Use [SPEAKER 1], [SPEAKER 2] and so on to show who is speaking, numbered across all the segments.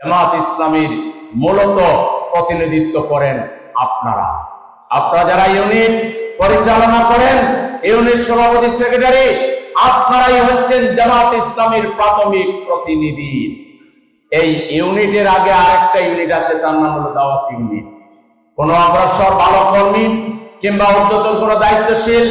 [SPEAKER 1] জামাত ইসলামীর মূলত প্রতিনিধিত্ব করেন আপনারা। আপনারা যারা ইউনিট পরিচালনা করেন, ইউনিট সভাপতি সেক্রেটারি, আপনারাই হচ্ছেন জামাত ইসলামীর প্রাথমিক প্রতিনিধি। এই ইউনিটের আগে আরেকটা ইউনিট আছে, তার নাম হলো দাওয়াত ইউনিট। কোন অগ্রসর ভালো কর্মী কিংবা উদ্যতন কোন দায়িত্বশীল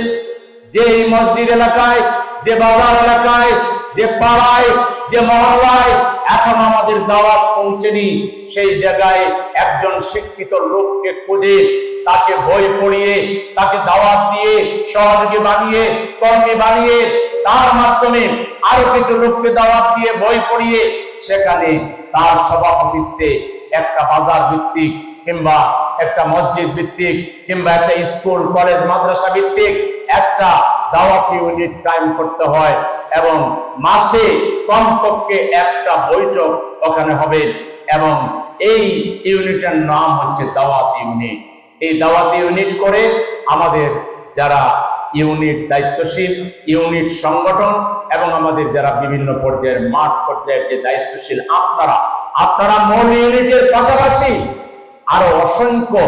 [SPEAKER 1] যে এই মসজিদ এলাকায়, যে বাজার এলাকায়, যে পাড়ায় যে মহল্লায় এখন আমাদের দাওয়াত পৌঁছেনি, সেই জায়গায় একজন শিক্ষিত লোককে খুঁজে তাকে বই পড়িয়ে, তাকে দাওয়াত দিয়ে, সহযোগী বানিয়ে, কর্মী বানিয়ে, তার মাধ্যমে আরও কিছু লোককে দাওয়াত দিয়ে, বই পড়িয়ে, সেখানে তার সভাপতিত্বে একটা বাজার ভিত্তিক কিংবা একটা মসজিদ ভিত্তিক কিংবা একটা স্কুল, কলেজ, মাদ্রাসা ভিত্তিক একটা দাওয়াত ইউনিট কায়েম করতে হয়। এবং মাসে কমপক্ষে একটা বৈঠক ওখানে হবে এবং এই ইউনিটের নাম হচ্ছে দাওয়াত ইউনিট। এই দাওয়াত ইউনিট করে আমাদের যারা ইউনিট দায়িত্বশীল, ইউনিট সংগঠন এবং আমাদের যারা বিভিন্ন পর্যায়ের মাঠ পর্যায়ের যে দায়িত্বশীল আপনারা আপনারা মূল ইউনিটের পাশাপাশি আরও অসংখ্য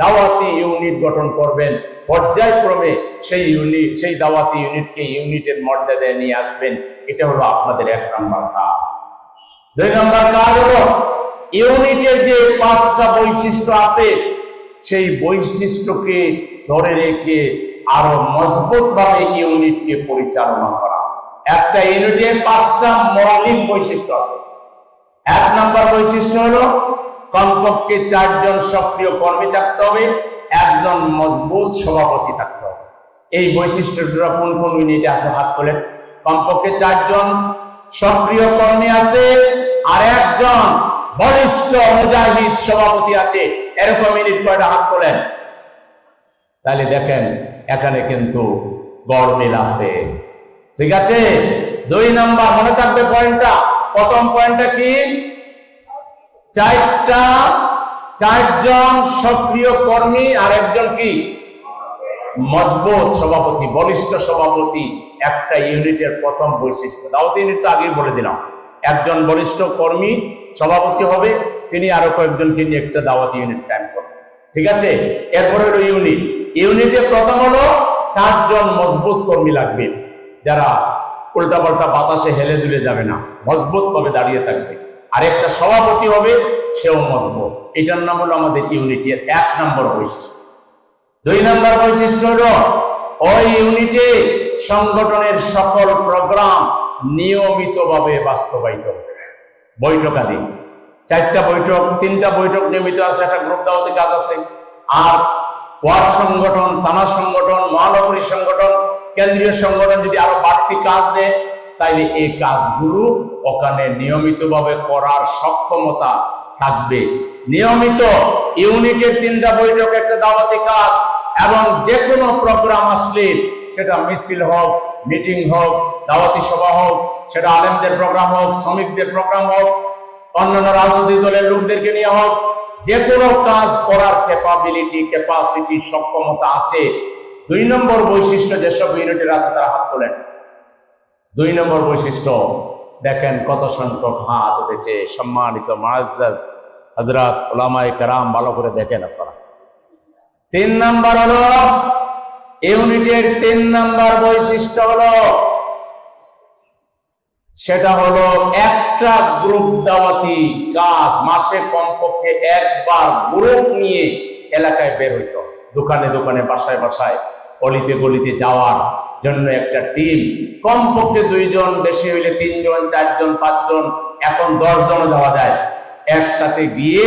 [SPEAKER 1] দাওয়াতি ইউনিট গঠন করবেন। পর্যায়ক্রমে সেই ইউনিট সেই দাওয়াতি ইউনিটকে ইউনিটের মর্যাদায় নিয়ে আসবেন, এটা হলো আপনাদের এক নম্বর কাজ। দুই নম্বর কাজ হলো ইউনিটের যে পাঁচটা বৈশিষ্ট্য আছে, সেই বৈশিষ্ট্যকে ধরে রেখে আরও মজবুত ভাবে ইউনিটকে পরিচালনা করা। একটা ইউনিটে পাঁচটা মৌলিক বৈশিষ্ট্য আছে। এক নম্বর বৈশিষ্ট্য হলো, কমপক্ষে চারজন সক্রিয় কর্মী থাকতে হবে। একজন মজবুত সভাপতি থাকতে হবে। এই বৈশিষ্ট্যটা কোন কোন ইউনিটে আছে হাত তোলেন কমপক্ষে চারজন সক্রিয় কর্মী আছে, আর একজন বলিষ্ঠ মুজাহিদ সভাপতি আছে। এরকম ইউনিট কয়টা হাত তোলেন তাহলে দেখেন, এখানে কিন্তু গড়মিল আছে। ঠিক আছে? দুই নাম্বার মনে থাকবে পয়েন্টটা প্রথম পয়েন্টটা কি? চারটা চারজন সক্রিয় কর্মী আর একজন কি? মজবুত সভাপতি, বলিষ্ঠ সভাপতি, একটা ইউনিটের প্রথম বৈশিষ্ট্য। দাওয়াত ইউনিট তো আগেই বলে দিলাম। একজন বলিষ্ঠ কর্মী, সভাপতি হবে, তিনি আরও কয়েকজনকে নিয়ে একটা দাওয়াত ইউনিট কায়েম করবেন ঠিক আছে? এরপরে হলো ইউনিট। ইউনিটে প্রথম হলো চারজন মজবুত কর্মী লাগবে, যারা উল্টাপাল্টা বাতাসে হেলে দুলে যাবে না মজবুত ভাবে দাঁড়িয়ে থাকবে। আর একটা সভাপতি হবে, সেও মজবুত। এটার নাম হলো আমাদের ইউনিটের এক নম্বর বৈশিষ্ট্য। দুই নম্বর বৈশিষ্ট্য হলো, ওই ইউনিটে সংগঠনের সকল প্রোগ্রাম নিয়মিতভাবে বাস্তবায়িত বৈঠক আদি। চারটা বৈঠক, তিনটা বৈঠক নিয়মিত আছে, একটা গ্রুপ দাওয়াতি কাজ আছে। আর ওয়ার্ড সংগঠন, থানা সংগঠন, মহানগরী সংগঠন, কেন্দ্রীয় সংগঠন যদি আরও বাড়তি কাজ দেয় তাইলে এই কাজগুলো ওখানে নিয়মিতভাবে করার সক্ষমতা থাকবে। নিয়মিত ইউনিটের তিনটা বৈঠক, একটা দাওয়াতি কাজ এবং যে কোনো প্রোগ্রাম আসলে সেটা মিছিল হোক, মিটিং হোক, দাওয়াতি সভা হোক, সেটা আলেমদের প্রোগ্রাম হোক, শ্রমিকদের প্রোগ্রাম হোক, অন্যান্য রাজনৈতিক দলের লোকদেরকে নিয়ে হোক যে কোনো কাজ করার ক্যাপাবিলিটি ক্যাপাসিটি সক্ষমতা আছে। দুই নম্বর বৈশিষ্ট্য যেসব ইউনিটের আছে তারা হাত তোলেন। দুই নম্বর বৈশিষ্ট্য, দেখেন কত সংখ্যক হাত উঠেছে। সম্মানিত মাজ হজরত ওলামাই কারাম, ভালো করে দেখেন আপনারা। তিন নাম্বার হলো, ইউনিটের তিন নাম্বার বৈশিষ্ট্য হলো, সেটা হলো একটা গ্রুপ দাওয়াতি কাজ মাসে কমপক্ষে একবার গ্রুপ নিয়ে এলাকায় বের হইতো দোকানে দোকানে, বাসায় বাসায়, অলিতে গলিতে যাওয়ার জন্য একটা টিম কমপক্ষে দুইজন, বেশি হইলে তিনজন, চারজন, পাঁচজন, এখন দশ জন যাওয়া যায়। একসাথে গিয়ে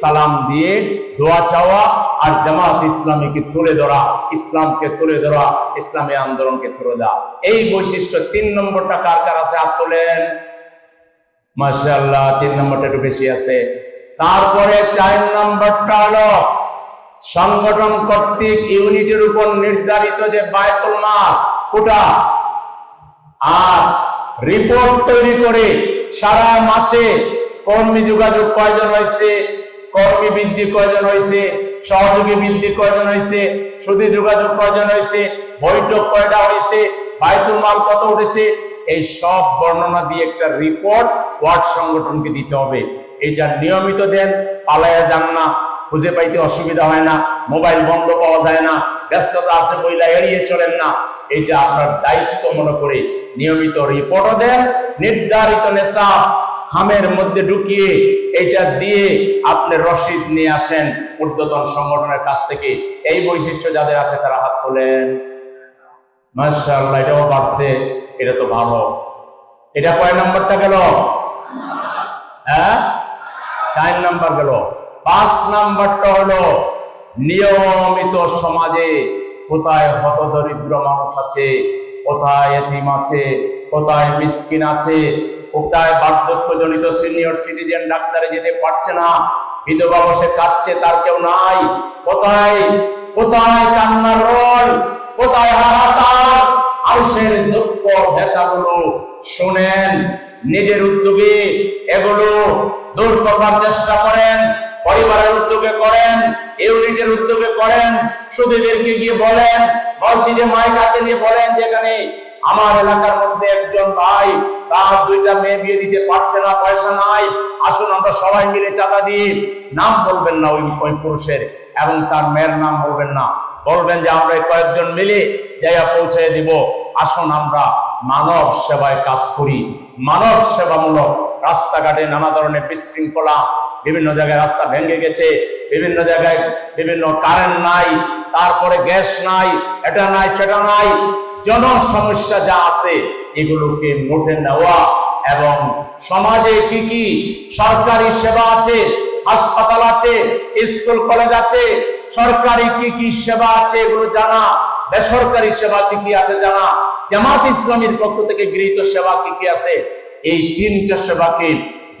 [SPEAKER 1] সালাম দিয়ে দোয়া চাওয়া আর জামাত ইসলামীকে তুলে ধরা, ইসলামকে তুলে ধরা, ইসলামী আন্দোলনকে তুলে দেওয়া এই বৈশিষ্ট্য তিন নম্বরটা কার কার আছে হাত তোলেন? মাশাআল্লাহ, তিন নম্বরটা একটু বেশি আছে। তারপরে চার নম্বরটা হলো সংগঠন কর্তৃক ইউনিটের উপর নির্ধারিত যে বায়তুল মাল কোটা। আর রিপোর্ট তৈরি করে সারা মাসে কর্মী যোগাযোগ কয়জন হয়েছে, কর্মী বৃদ্ধি কয়জন হয়েছে, সহযোগী বৃদ্ধি কয়জন হয়েছে, সুদী যোগাযোগ কয়জন হয়েছে, বৈঠক কয়টা হয়েছে, বায়তুল মাল কত উঠেছে, এই সব বর্ণনা দিয়ে একটা রিপোর্ট ওয়ার্ড সংগঠনকে দিতে হবে। এইটা নিয়মিত দেন, পালায়া যান না, খুঁজে পাইতে অসুবিধা হয় না, মোবাইল বন্ধ পাওয়া যায় না, ব্যস্ততা আছে বইলা এড়িয়ে চলেন না এটা আপনার দায়িত্ব মনে করে নিয়মিত রিপোর্টও দেন। নির্ধারিত নেশা খামের মধ্যে ঢুকিয়ে এটা দিয়ে আপনি রসিদ নিয়ে আসেন ঊর্ধ্বতন সংগঠনের কাছ থেকে। এই বৈশিষ্ট্য যাদের আছে তারা হাত তোলেন। মাশাআল্লাহ, এটাও বাড়ছে। এটা তো ভালো। এটা কয় নাম্বারটা গেল? হ্যাঁ? চার নাম্বার গেল। পাঁচ নাম্বারটা হলো নিয়মিত সমাজে কোথায় হতদরিদ্র মানুষ আছে? কোথায় এতিম আছে? কোথায় মিসকিন আছে? কোথায় বার্ধক্যজনিত সিনিয়র সিটিজেন ডাক্তারে যেতে পারছে না? বিধবা বসে কাঁদছে, তার কেউ নাই। কোথায়? কোথায় কান্নার রোল? কোথায় হাহাকার? আউসের দুঃখ ব্যথাগুলো শোনেন নিজের উদ্যোগে। এগুলো দূর করবার চেষ্টা করেন। পরিবারের উদ্যোগে করেন, ইউনিটের উদ্যোগে করেন, সুদীদেরকে গিয়ে বলেন, মসজিদে মাইক হাতে নিয়ে বলেন যেখানে আমার এলাকার মধ্যে একজন ভাই, তার দুইটা মেয়ে বিয়ে দিতে পারছে না, পয়সা নাই। আসুন আমরা সবাই মিলে চাঁদা দিই। নাম বলবেন না ওই ওই পুরুষের এবং তার মেয়ের নাম বলবেন না। বলবেন যে আমরা কয়েকজন মিলে জায়গা পৌঁছে দিব। আসুন আমরা মানব সেবায় কাজ করি। মানব সেবামূলক রাস্তাঘাটে নানা ধরনের বিশৃঙ্খলা বিভিন্ন জায়গায় রাস্তা ভেঙে গেছে, বিভিন্ন জায়গায় বিভিন্ন কারেন্ট নাই, তারপরে গ্যাস নাই, এটা নাই, সেটা নাই। জন সমস্যা যা আছে, এগুলোকে মোটে নেওয়া এবং সমাজে কি কি সরকারি সেবা আছে, হাসপাতাল আছে, স্কুল, কলেজ আছে, সরকারি কি কি সেবা আছে, এগুলো জানা। বেসরকারি সেবা কি কি আছে জানা। জামাত ইসলামীর পক্ষ থেকে গৃহীত সেবা কি কি আছে? এই তিনটা সেবাকে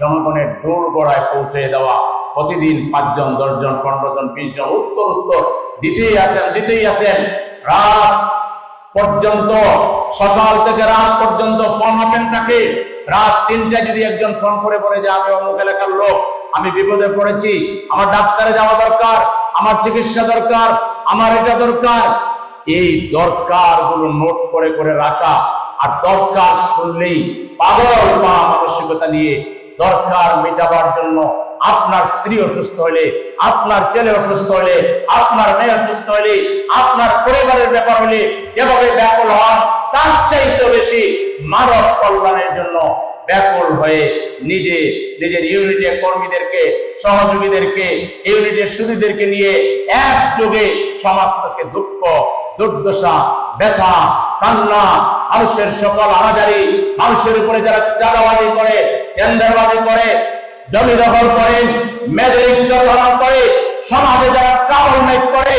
[SPEAKER 1] জনগণের দৌড় গড়ায় পৌঁছে দেওয়া। প্রতিদিন পাঁচজন, দশজন পনেরো জন বিশ জন উত্তর উত্তর, দিতেই আছেন দিতেই আছেন রাত পর্যন্ত, সকাল থেকে রাত পর্যন্ত ফোন ওপেন থাকে। রাত তিনটায় যদি একজন ফোন করে বলে যে, আমি অমুক এলাকার লোক, আমি বিপদে পড়েছি, আমার ডাক্তারে যাওয়া দরকার, আমার চিকিৎসা দরকার, আমার এটা দরকার। এই দরকারগুলো নোট করে করে রাখা আর দরকার শুনলেই পাগল বা মানসিকতা নিয়ে দরকার মেটাবার জন্য। আপনার স্ত্রী অসুস্থ হলে, আপনার ছেলে অসুস্থ হলে, আপনার মেয়ে অসুস্থ হলে, আপনার পরিবারের ব্যাপার হলে যেভাবে ব্যাকুল হন, তার চাইতে বেশি মানব কল্যাণের জন্য ব্যাকুল হয়ে নিজে, নিজের ইউনিটের কর্মীদেরকে, সহযোগীদেরকে ইউনিটের সুদীদেরকে নিয়ে একযোগে সমাজ থেকে দুঃখ, দুর্দশা, ব্যথা, কান্না, মানুষের সকল আহাজারি মানুষের উপরে যারা চাঁদাবাজি করে টেন্ডারবাজি করে, জমি দখল করে, মেয়েদের ইজ্জত করে, সমাজে যারা কাবল মেট করে,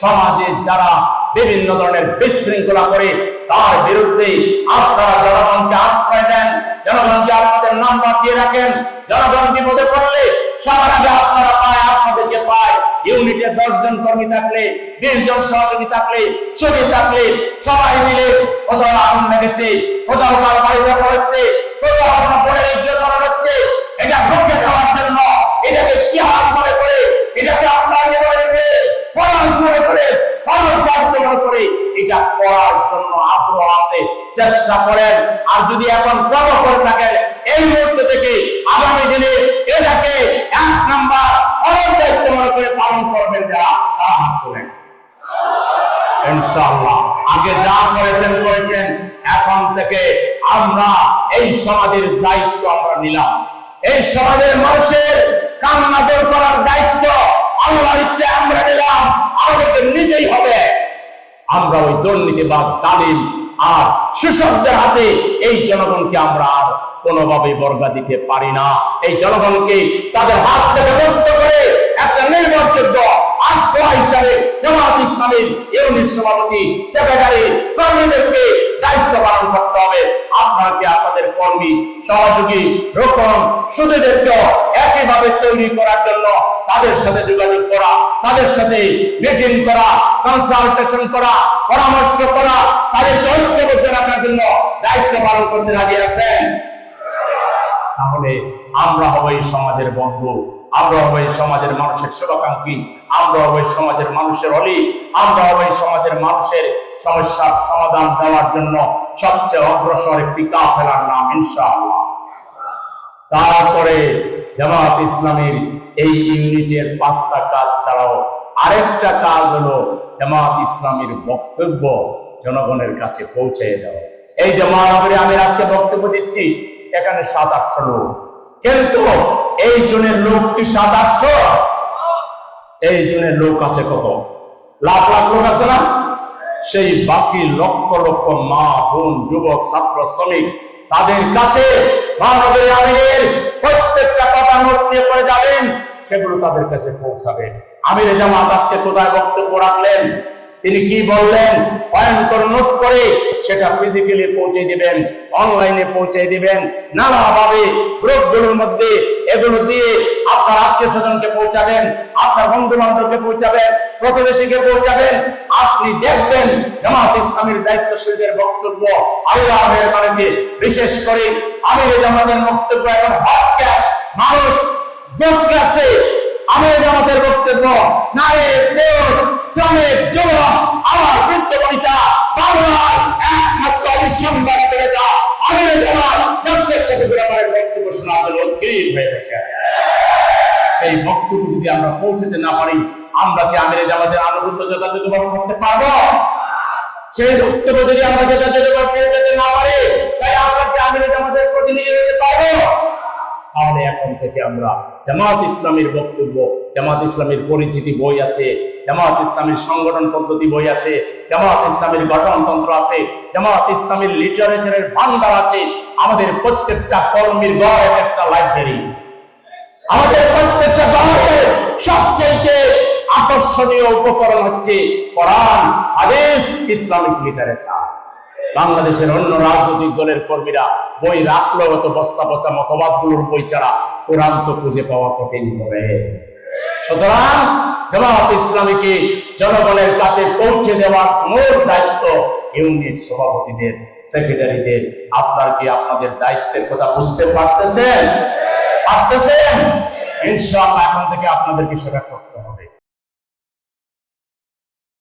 [SPEAKER 1] সমাজে যারা বিভিন্ন ধরনের বিশৃঙ্খলা করে, তার বিরুদ্ধে আপনারা জনগণকে আশ্রয় দেন, জনগণকে আপনাদের নাম্বার দিয়ে রাখেন, জনগণ বিপদে পড়লে সবার আগে আপনারা পায়, আপনাদেরকে পায়। ইউনিটে দশ জন কর্মী থাকলে বিশ জন সহযোগী থাকলে, ছবি থাকলে, সবাই মিলে কোথাও আগুন লেগেছে, কোথাও কার বাড়ি দেখা হচ্ছে, কোথাও কোনো পড়ে চেষ্টা করেন। আর যদি এখন করে থাকেন, এই মুহূর্ত থেকে আগামী দিনে এটাকে এক নাম্বার ফরজ দায়িত্ব মনে করে পালন করবেন যারা, তারা হাত তোলেন। ইনশাআল্লাহ। আগে যা করেছেন করেছেন। এখন থেকে আমরা এই সমাজের দায়িত্ব আমরা নিলাম। এই সমাজের মানুষের কান্না দূর করার দায়িত্ব আল্লাহর ইচ্ছে আমরা নিলাম। আমাদেরকে নিজেই হবে। আমরা ওই দুর্নীতিবাদ জালিম আর সুশব্দের হাতে এই জনগণকে আমরা আর কোনোভাবে বর্গা দিতে পারি না। এই জনগণকে তাদের হাত থেকে মুক্ত করে একটা নির্ভরযোগ্য আশ্রয় হিসাবে জামাত ইসলামের ইউনিট সভাপতি কর্মীদেরকে দায়িত্ব পালন করতে হবে। আপনারা আপনাদের কর্মী, সহযোগী রকম সুদীদেরকেও একইভাবে তৈরি করার জন্য তাদের সাথে যোগাযোগ করা, তাদের সাথে মিটিং করা কনসালটেশন করা, পরামর্শ করা জন্য দায়িত্ব পালন করতে রাজি আছেন? তাহলে আমরা হব এই সমাজের বন্ধু, আমরা হব এই সমাজের মানুষের সেবাকাঙ্ক্ষী আমরা হব এই সমাজের মানুষের অলি, আমরা হব এই সমাজের মানুষের সমস্যার সমাধান দেওয়ার জন্য সবচেয়ে অগ্রসর একটি কাফেলার নাম, ইনশাআল্লাহ। তারপরে জামাত ইসলামের এই ইউনিটের পাঁচটা কাজ ছাড়াও আরেকটা কাজ হলো জামাত ইসলামের বক্তব্য জনগণের কাছে পৌঁছে দেওয়া। এই যে মহানগরে আমি আজকে বক্তব্য দিচ্ছি, এখানে সাত, আটশো লোক। কিন্তু এই জনের লোক কি সাত, আটশো? এই জনের লোক আছে কত? লাখ লাখ লোক আছে না? সেই বাকি লক্ষ লক্ষ মা, বোন, যুবক, ছাত্র, শ্রমিক, তাদের কাছে মহানগরী আমিরের প্রত্যেকটা কথা নোট নিয়ে পড়ে যাবেন, সেগুলো তাদের কাছে পৌঁছাবে। আমির জামাত আজকে কোথায় বক্তব্য রাখলেন? তিনি কি বললেন? ভয়ঙ্কর নোট করে সেটা ফিজিক্যালি পৌঁছে দিবেন অনলাইনে পৌঁছে দিবেন। নানাভাবে গ্রুপগুলোর মধ্যে এগুলো দিয়ে আপনার আত্মীয় স্বজনকে পৌঁছাবেন, আপনার বন্ধু বান্ধবকে পৌঁছাবেন, প্রতিবেশীকে পৌঁছাবেন। আপনি দেখবেন জামাত ইসলামের দায়িত্বশীলদের বক্তব্য আল্লাহের বাড়িতে বিশেষ করে আমির জামাতের বক্তব্য এখন হক মানুষ আছে আমির জামাতের বক্তব্য নায়েব দেশ শ্রমিক যুবক, আমার বৃত্ত বনিতা বাংলার একমাত্র অবিসংবাদিত নেতা, আমির জামাত ডক্টর শফিকুর রহমানের বক্তব্য শোনা আমাদের অধীর হয়ে গেছে। সেই বক্তব্য যদি আমরা পৌঁছতে না পারি, আমরা কি আমির জামাতের আনুগত্য যথাযথভাবে করতে পারব? সেই বক্তব্য যদি আমরা যথাযথভাবে পৌঁছাতে না পারি তাই আমরা কি আমির জামাতের প্রতিনিধি হতে পারব? তাহলে এখন থেকে আমরা জামাত ইসলামের বক্তব্য, জামাত ইসলামের পরিচিতি বই আছে, জামাত ইসলামের সংগঠন পদ্ধতি বই আছে, জামাত ইসলামের গঠনতন্ত্র আছে, জামাত ইসলামের লিটারেচারের ভান্ডার আছে, আমাদের প্রত্যেকটা কর্মীর গড় এক একটা লাইব্রেরি আমাদের প্রত্যেকটা গড়ে সবচেয়ে আকর্ষণীয় উপকরণ হচ্ছে কোরআন, হাদিস, ইসলামিক লিটারেচার বাংলাদেশের অন্য রাজনৈতিক দলের কর্মীরা বই রাখল অত বস্তা পচা মতবাদগুলোর বই ছাড়া কোরআন তো খুঁজে পাওয়া কঠিন হবে। সুতরাং জামাত ইসলামীকে জনগণের কাছে পৌঁছে দেওয়ার মূল দায়িত্ব ইউনিট সভাপতিদের, সেক্রেটারিদের। আপনার কি আপনাদের দায়িত্বের কথা বুঝতে পারতেছেন? পারতেছেন? ইনশাআল্লাহ, এখন থেকে আপনাদেরকে সেটা করতে